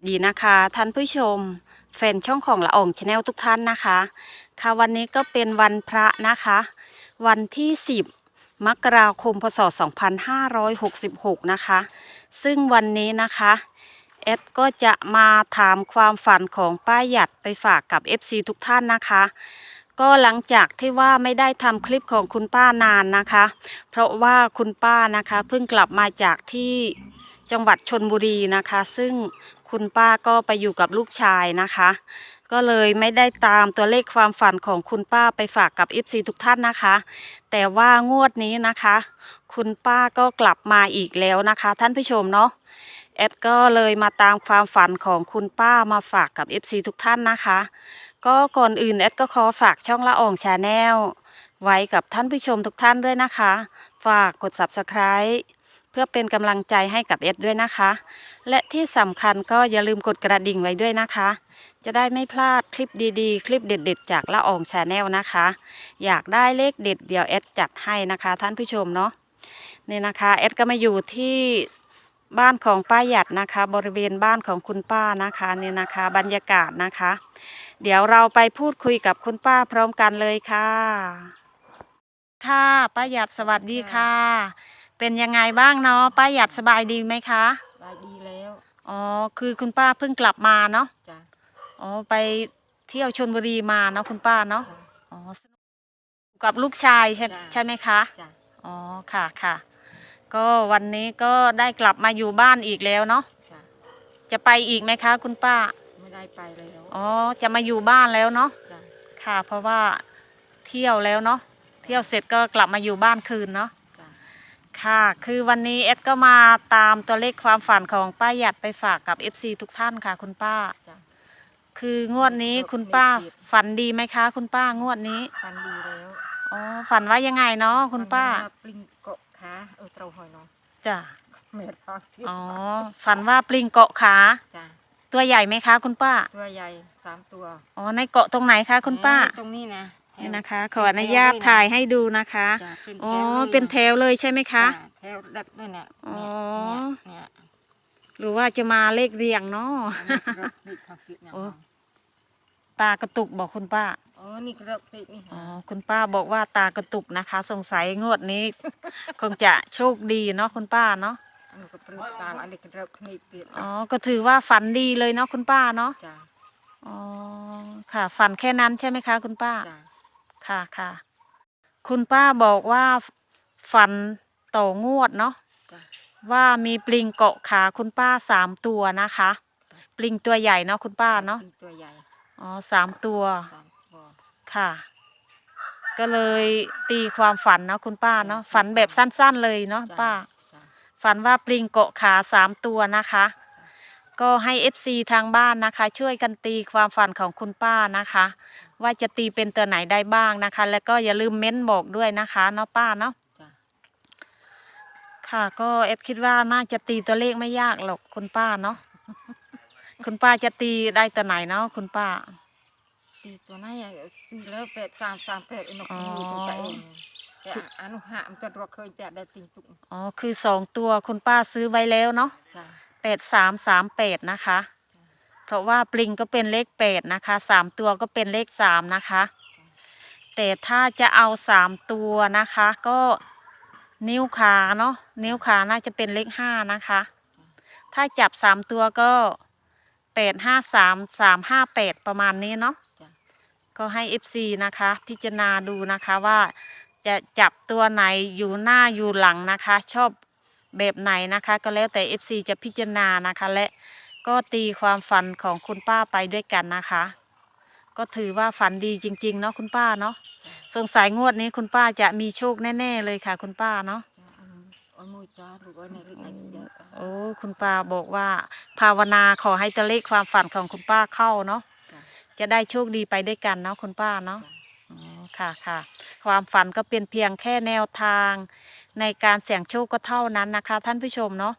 สวัสดีนะคะท่านผู้ชม แฟนช่องของละอองชาแนลทุกท่านนะคะ ค่ะวันนี้ก็เป็นวันพระนะคะ วันที่ 10 มกราคมพศ 2566 นะคะ ซึ่งวันนี้นะคะเอดก็จะมาถามความฝันของป้าหยัดไปฝากกับ FC ทุกท่านนะคะ ก็หลังจากที่ว่าไม่ได้ทำคลิปของคุณป้านานนะคะ เพราะว่าคุณป้านะคะเพิ่งกลับมาจากที่จังหวัดชนบุรีนะคะ ซึ่ง คุณป้าก็ไปอยู่กับลูกชายนะคะ ก็เลยไม่ได้ตามตัวเลขความฝันของคุณป้าไปฝากกับ FC ทุกท่านนะคะ แต่ว่างวดนี้นะคะ คุณป้าก็กลับมาอีกแล้วนะคะ ท่านผู้ชมเนาะแอดก็เลยมาตามความฝันของคุณป้ามาฝากกับ FC ทุกท่านนะคะ ก็ก่อนอื่นแอดก็ขอฝากช่องละอองชาแนลไว้กับท่านผู้ชมทุกท่านด้วยนะคะ ฝากกด subscribe พื่อเป็นกำลังใจให้กับเอดด้วยนะคะ และที่สำคัญก็อย่าลืมกดกระดิ่งไว้ด้วยนะคะ จะได้ไม่พลาดคลิปดีๆ คลิปเด็ด ๆ จากละอองชาแนลนะคะ อยากได้เลขเด็ดเดี๋ยวเอดจัดให้นะคะ ท่านผู้ชมเนาะนี่นะคะเอดก็มาอยู่ที่บ้านของป้าหยัดนะคะ บริเวณบ้านของคุณป้านะคะเนี่ยนะคะ บรรยากาศนะคะ เดี๋ยวเราไปพูดคุยกับคุณป้าพร้อมกันเลยค่ะ ค่ะป้าหยัดสวัสดีค่ะ เป็นยังไงบ้างเนาะป้าหยัดสบายดีไหมคะสบายดีแล้วอ๋อคือคุณป้าเพิ่งกลับมาเนาะจ้ะอ๋อไปเที่ยวชลบุรีมาเนาะคุณป้าเนาะจ้ะ อ๋อสนุกกับลูกชายใช่จ้ะ ใช่ไหมคะจ้ะอ๋อค่ะค่ะ ก็วันนี้ก็ได้กลับมาอยู่บ้านอีกแล้วเนาะจ้ะจะไปอีกไหมคะ คุณป้าไม่ได้ไปแล้วอ๋อจะมาอยู่บ้านแล้วเนาะจ้ะค่ะ เพราะว่าเที่ยวแล้วเนาะเที่ยวเสร็จก็กลับมาอยู่บ้านคืนเนาะจ้ะ ค่ะ คือวันนี้เอดก็มาตามตัวเลขความฝันของป้าหยัดไปฝากกับ FC ทุกท่านค่ะ คุณป้า จ้ะคืองวดนี้คุณป้าฝันดีไหมคะ คุณป้างวดนี้ปันดีแล้วอ๋อ ฝันว่ายังไงเนาะคุณป้าปันว่ปลิงเกาะขาเออเตราหอยเนาะจ้ะ เม็ดพอสิอ๋อ ฝันว่าปลิงเกาะขา จ้ะตัวใหญ่ไหมคะ คุณป้า ตัวใหญ่สามตัวอ๋อ ในเกาะตรงไหนคะ คุณป้าตรงนี้นะ นี่นะคะ ขออนุญาตถ่ายให้ดูนะคะ จ้ะเป็นอ๋อแถวลยเป็นแถวเลยใช่ไหมคะ จ้แถวดัดด้วยเนี่ยอ๋อ เนี่ยเนี่ยหรือว่าจะมาเลขเรียงเนาะอันนี้กระพริกเขาคิดอย่างโอ้นั้นตากระตุกบอกคุณป้าอ๋อนี่กระพริกนี่อ๋อฮะคุณป้าบอกว่าตากระตุกนะคะ สงสัยงวดนี้ คงจะโชคดีเนาะคุณป้าเนาะ อันนี้ก็ปรึกตาลอันนี้กระพริกเปียกอ๋อ ก็ถือว่าฝันดีเลยเนาะคุณป้าเนาะ จ้ะอ๋อ ค่ะ ฝันแค่นั้นใช่ไหมคะ คุณป้า จ้ะ ค่ะค่ะคุณป้าบอกว่าฝันต่องวดเนาะจ้ะว่ามีปลิงเกาะขาคุณป้าสามตัวนะคะ ปลิงตัวใหญ่เนาะคุณป้าเนาะปลิงตัวใหญ่อ๋อสามตัวสามตัวค่ะ ก็เลยตีความฝันเนาะคุณป้าเนาะฝันแบบสั้นๆเลยเนาะจ้ะป้า จ้ะฝันว่าปลิงเกาะขาสามตัวนะคะ ก็ให้ FC ทางบ้านนะคะ ช่วยกันตีความฝันของคุณป้านะคะ ว่าจะตีเป็นตัวไหนได้บ้างนะคะ แล้วก็อย่าลืมเม้นบอกด้วยนะคะเนาะป้าเนาะจ้ะค่ะ ก็เอดคิดว่าน่าจะตีตัวเลขไม่ยากหรอกคุณป้าเนาะคุณป้าจะตีได้ตัวไหนเนาะคุณป้า ตีตัวนั้นอย่างสี่แล้วแปดสามสามแปดไอ้นกอ๋อยูตัวแต่เองแต่อนุหะมันก็รอเคยแต่ได้ติงตุกอ๋อคือสองตัวคุณป้าซื้อไว้แล้วเนาะจ้ะ แปดสามสามแปดนะคะ เพราะว่าปลิงก็เป็นเลขแปดนะคะสามตัวก็เป็นเลขสามนะคะ แต่ถ้าจะเอาสามตัวนะคะ ก็นิ้วขาเนาะนิ้วขาน่าจะเป็นเลขห้านะคะ ถ้าจับสามตัวก็แปดห้าสามสามห้าแปดประมาณนี้เนาะก็ให้ FC นะคะ พิจารณาดูนะคะว่าจะจับตัวไหนอยู่หน้าอยู่หลังนะคะ ชอบ แบบไหนนะคะ ก็แล้วแต่ FC จะพิจารณานะคะ และก็ตีความฝันของคุณป้าไปด้วยกันนะคะ ก็ถือว่าฝันดีจริง ๆ เนาะคุณป้าเนาะสงสัยงวดนี้คุณป้าจะมีโชคแน่ ๆ เลยค่ะ คุณป้าเนาะโอ้คุณป้าบอกว่า ภาวนาขอให้ตัวเลขความฝันของคุณป้าเข้าเนาะจะได้โชคดีไปด้วยกันเนาะคุณป้าเนาะค่ะค่ะ ความฝันก็เป็นเพียงแค่แนวทาง ในการเสี่ยงโชคก็เท่านั้นนะคะ ท่านผู้ชมเนาะ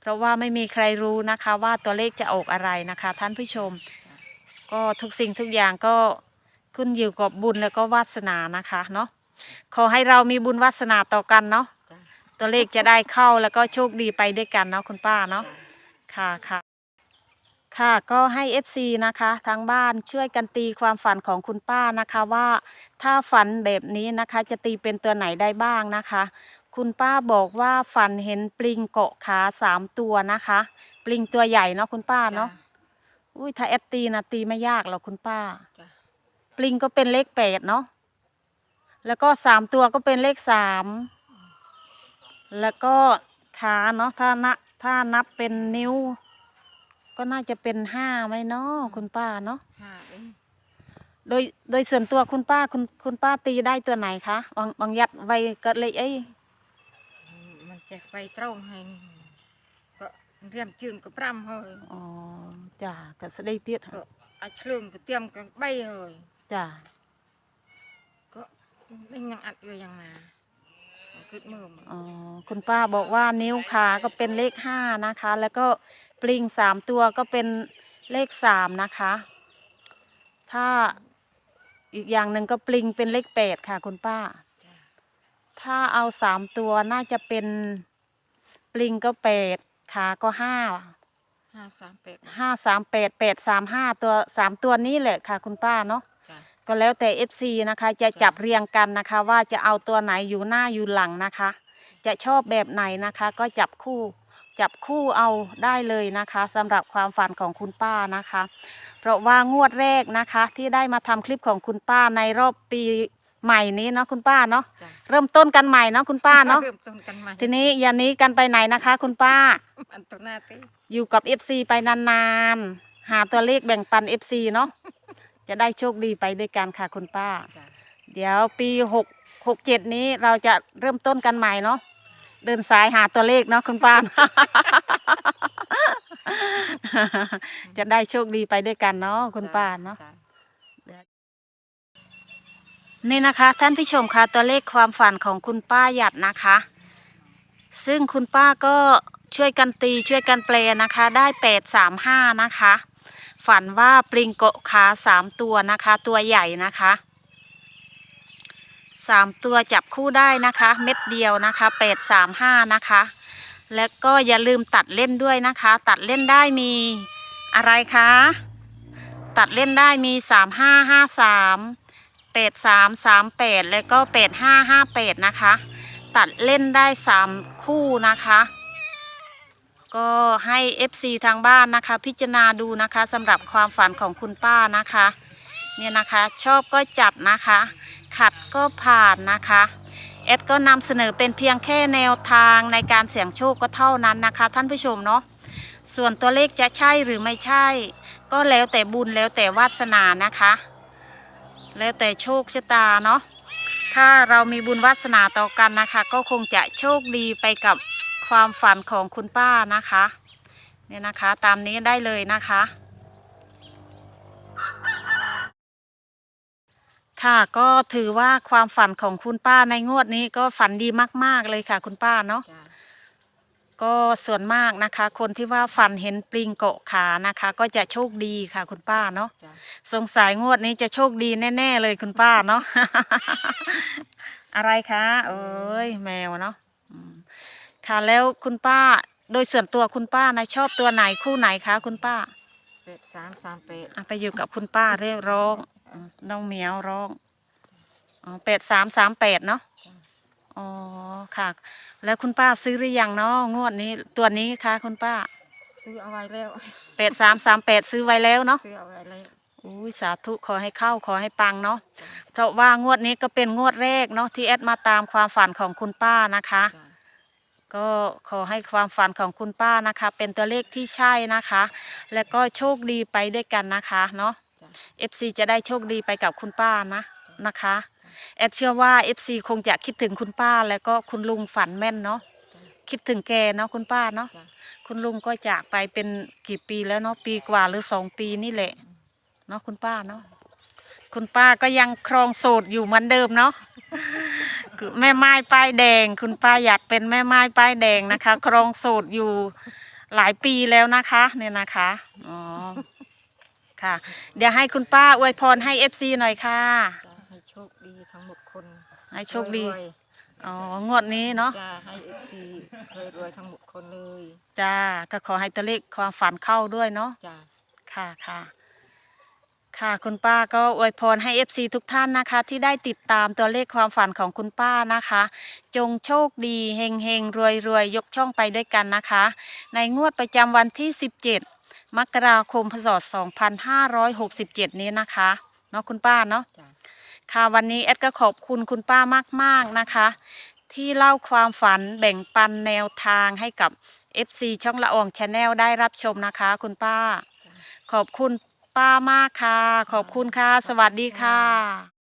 เพราะว่าไม่มีใครรู้นะคะว่าตัวเลขจะออกอะไรนะคะ ท่านผู้ชม ก็ทุกสิ่งทุกอย่างก็ขึ้นอยู่กับบุญแล้วก็วาสนานะคะเนาะขอให้เรามีบุญวาสนาต่อกันเนาะตัวเลขจะได้เข้าแล้วก็โชคดีไปด้วยกันเนาะคุณป้าเนาะจ้ะค่ะค่ะค่ะก็ให้ FC นะคะทางบ้านช่วยกันตีความฝันของคุณป้านะคะว่าถ้าฝันแบบนี้นะคะจะตีเป็นตัวไหนได้บ้างนะคะ คุณป้าบอกว่าฝันเห็นปลิงเกาะขาสามตัวนะคะ ปลิงตัวใหญ่เนาะคุณป้าเนาะอุ้ยถ้าแอดตีนะตีไม่ยากหรอกคุณป้า จ้ะปลิงก็เป็นเลขแปดเนาะแล้วก็สามตัวก็เป็นเลขสามแล้วก็ขาเนาะถ้านับถ้านับเป็นนิ้ว ก็น่าจะเป็นห้าไหมเนาะคุณป้าเนาะห้าเองโดยโดยส่วนตัวคุณป้าคุณคุณป้าตีได้ตัวไหนคะบางบางยัดไว้ก็เลยเอ้ยมัน จะไปตรงให้ก็เรียมจึงก็ปรำเฮ้ยอ๋อจ้าก็สะได้เตี้ยก็ไอ้เชื่องก็เตรียมกันใบเฮ้ยจ้าก็ไม่ยังอัดอยู่ยังมาขึ้นมือมาอ๋อคุณป้าบอกว่านิ้วขาก็เป็นเลขห้านะคะ แล้วก็ปลิงสามตัวก็เป็นเลขสามนะคะ ถ้าอีกอย่างหนึ่งก็ปลิงเป็นเลขแปดค่ะ คุณป้าจ้ะ ถ้าเอาสามตัวน่าจะเป็นปลิงก็แปดขาก็ห้าห้าสามแปดห้าสามแปดแปดสามห้าตัวสามตัวนี้แหละค่ะ คุณป้าเนาะจ้ะ ก็แล้วแต่ FC นะคะ จะจ้ะ จับเรียงกันนะคะ ว่าจะเอาตัวไหนอยู่หน้าอยู่หลังนะคะ จะชอบแบบไหนนะคะ ก็จับคู่ จับคู่เอาได้เลยนะคะสำหรับความฝันของคุณป้านะคะ เพราะว่างวดแรกนะคะ ที่ได้มาทำคลิปของคุณป้าในรอบปี ใหม่นี้เนาะคุณป้าเนาะจ้ะเริ่มต้นกันใหม่เนาะคุณป้าเนาะเริ่มต้นกันใหม่ทีนี้อย่าหนี้กันไปไหนนะคะ คุณป้า มันตัวหน้าตีอยู่กับ FC ไปนานๆ หาตัวเลขแบ่งปัน FC เนาะ จะได้โชคดีไปด้วยกันค่ะคุณป้า จ้ะเดี๋ยวปีหกหกเจ็ดนี้เราจะเริ่มต้นกันใหม่เนาะ เดินสายหาตัวเลขเนาะคุณป้า จะได้โชคดีไปด้วยกันเนาะคุณป้าเนาะ จ้ นี่นะคะ ท่านผู้ชมคะตัวเลขความฝันของคุณป้าหยัดนะคะ ซึ่งคุณป้าก็ช่วยกันตีช่วยกันแปลนะคะ ได้แปดสามห้านะคะ ฝันว่าปลิงเกาะขาสามตัวนะคะ ตัวใหญ่นะคะสามตัวจับคู่ได้นะคะ เม็ดเดียวนะคะแปดสามห้านะคะ แล้วก็อย่าลืมตัดเล่นด้วยนะคะ ตัดเล่นได้มีอะไรคะตัดเล่นได้มีสามห้าห้าสาม แปดสามสามแปดแล้วก็แปดห้าห้าแปดนะคะ ตัดเล่นได้สามคู่นะคะ ก็ให้ FC ทางบ้านนะคะ พิจารณาดูนะคะสำหรับความฝันของคุณป้านะคะเนี่ยนะคะชอบก็จัดนะคะ ขัดก็ผ่านนะคะเอดก็นำเสนอเป็นเพียงแค่แนวทางในการเสี่ยงโชคก็เท่านั้นนะคะ ท่านผู้ชมเนาะส่วนตัวเลขจะใช่หรือไม่ใช่ ก็แล้วแต่บุญแล้วแต่วาสนานะคะ แล้วแต่โชคชะตาเนาะถ้าเรามีบุญวาสนาต่อกันนะคะ ก็คงจะโชคดีไปกับความฝันของคุณป้านะคะเนี่ยนะคะตามนี้ได้เลยนะคะ ค่ะก็ถือว่าความฝันของคุณป้าในงวดนี้ก็ฝันดีมาก ๆเลยค่ะคุณป้าเนาะจ้ะ ก็ส่วนมากนะคะ คนที่ว่าฝันเห็นปลิงเกาะขานะคะ ก็จะโชคดีค่ะคุณป้าเนาะจ้ะสงสัยงวดนี้จะโชคดีแน่ ๆ เลยคุณป้าเนาะอะไรคะเอ้ยแมวเนาะอืมค่ะแล้วคุณป้าโดยส่วนตัวคุณป้านะชอบตัวไหนคู่ไหนคะคุณป้าแปดสามสามแปดอะไปอยู่กับคุณป้าเรียกร้องอืมน้องเหมียวร้องอ๋อแปดสามสามแปดเนาะจ้ะอ๋อค่ะ แล้วคุณป้าซื้อหรือยังเนาะงวดนี้ตัวนี้คะคุณป้าซื้อเอาไว้แล้วแปดสามสามแปดซื้อไว้แล้วเนาะซื้อเอาไว้แล้วอุ้ยสาธุขอให้เข้าขอให้ปังเนาะจ้ะเพราะว่างวดนี้ก็เป็นงวดแรกเนาะที่แอดมาตามความฝันของคุณป้านะคะจ้ะก็ขอให้ความฝันของคุณป้านะคะ เป็นตัวเลขที่ใช่นะคะ และก็โชคดีไปด้วยกันนะคะเนาะจ้ะ FC จะได้โชคดีไปกับคุณป้านะนะคะ แอดเชื่อว่า FC คงจะคิดถึงคุณป้าแล้วก็คุณลุงฝันแม่นเนาะจ้ะคิดถึงแกเนาะคุณป้าเนาะจ้ะ คุณลุงก็จากไปเป็นกี่ปีแล้วเนาะปีกว่าหรือสองปีนี่แหละเนาะคุณป้าเนาะคุณป้าก็ยังครองโสดอยู่เหมือนเดิมเนาะ คือแม่ไม้ป้ายแดง คุณป้าอยากเป็นแม่ไม้ป้ายแดงนะคะ ครองโสดอยู่หลายปีแล้วนะคะ เนี่ยนะคะอ๋อค่ะ เดี๋ยวให้คุณป้าอวยพรให้เอฟซีหน่อยค่ะ จ้ะให้โชคดีทั้งหมดคน ให้โชคดี รวยอ๋อ งวดนี้ๆเนาะจ้ะให้เอฟซีรวยๆทั้งหมดคนเลยจ้า ก็ขอให้ตัวเลขความฝันเข้าด้วยเนาะ จ้ะค่ะค่ะ ค่ะคุณป้าก็อวยพรให้ FC ทุกท่านนะคะ ที่ได้ติดตามตัวเลขความฝันของคุณป้านะคะ จงโชคดีเฮงเฮงรวยรวยยกช่องไปด้วยกันนะคะ ในงวดประจำวันที่ 17 มกราคมพศ2567 นี้นะคะ เนาะคุณป้าเนาะ จ้ะ ค่ะวันนี้แอดก็ขอบคุณคุณป้ามาก ๆนะคะ ที่เล่าความฝันแบ่งปันแนวทางให้กับ FC ช่องละอองชาแนลได้รับชมนะคะ คุณป้าจ้ะขอบคุณป้ามากค่ะ ขอบคุณค่ะ สวัสดีค่ะ